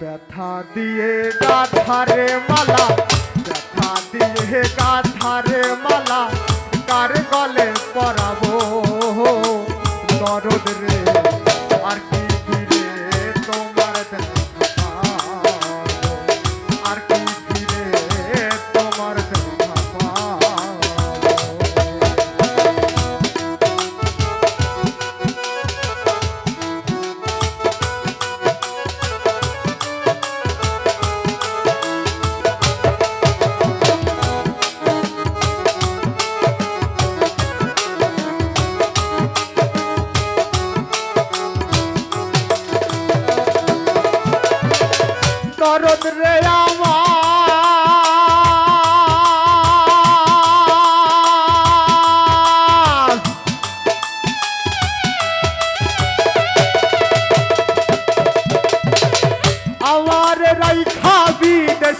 ব্যথা দিয়ে গাথারে মালা ব্যথা দিয়ে গাথারে মালা কার গলে পরাবো? দরদ রে আর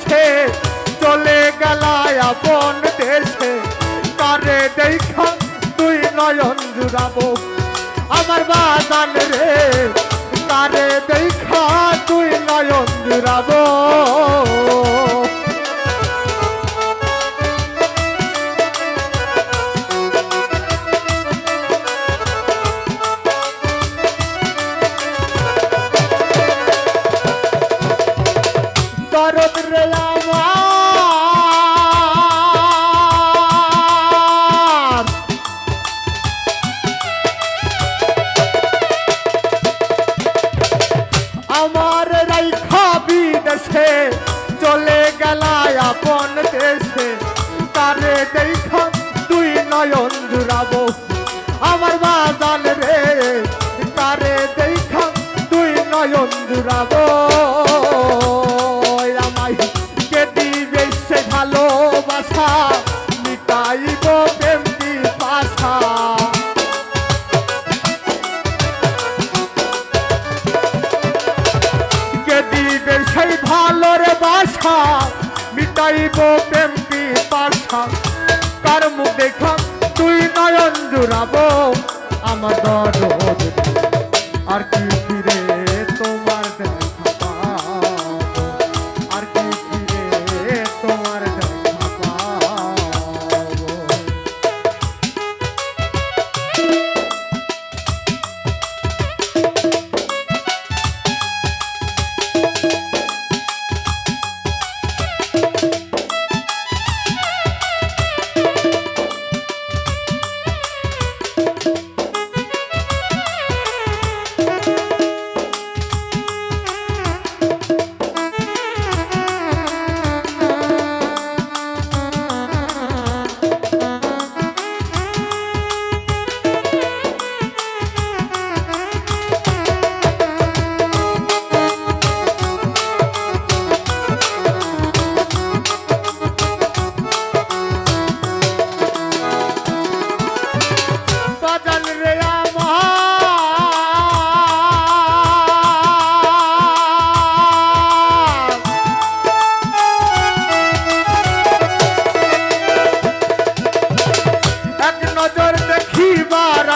বিদেশে চলে গেলায় আপন দেশে। তারে দেখা তুই নয়ন জুড়াবো। আমার বাদান রে, তারে দেখা তুই নয়ন জুড়াবো। জুড়াবো আমার বাজান রে, তারে দেখা তুই নয়ন জুড়াবো আমায় কে দিবে সে ভালোবাসা? মিটাইব প্রেমটি পাশা কে দিবে সেই ভালোর বাসা? মিটাইব প্রেমটি পাশা তার মুখ দেখা তুই নয়ন জুড়াবো আমার দরদ। আর কি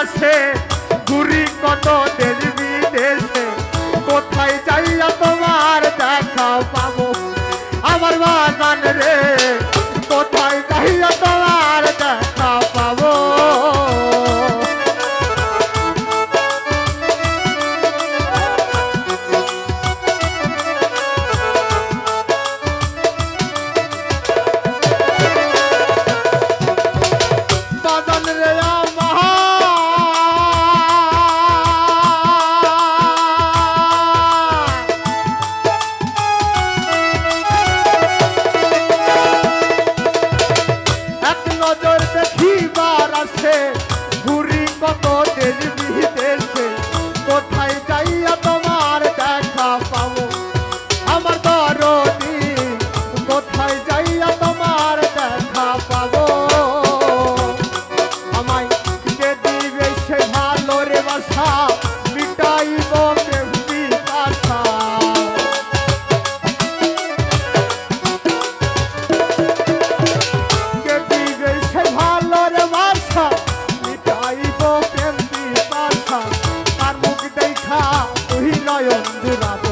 আসে ঘুরি কত দেশ বিদেশে। কোথায় যাইয়া তোমার দেখা পাবো? আমার বাগান রে কোথায় দেখা তুই নয়ন জুড়াবো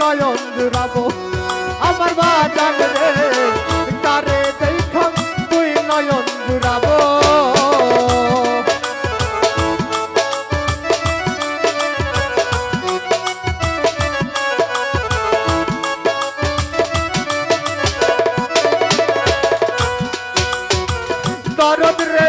নয়ন জুড়াব আমার বাজান রে তারে দেখাম তুই নয়ন জুড়াব দরদ রে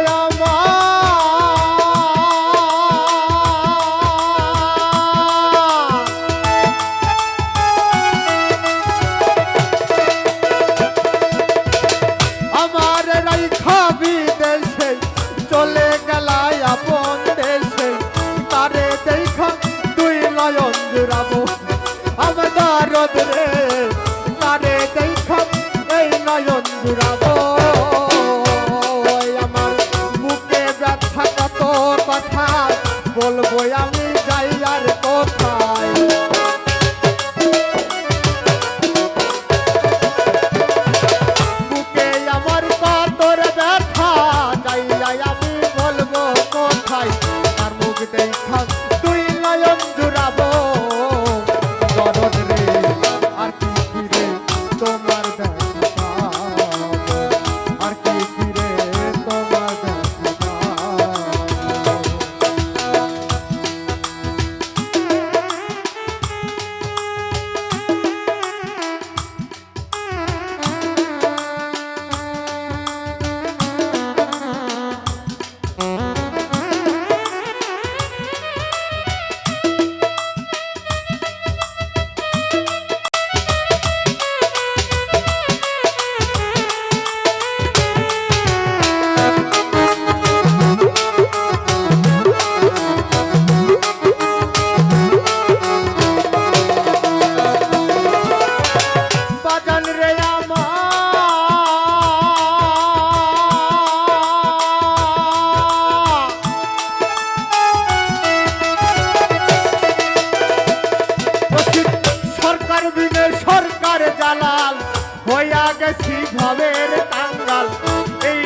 জুড়াবো ভাবের কাঙ্গাল এই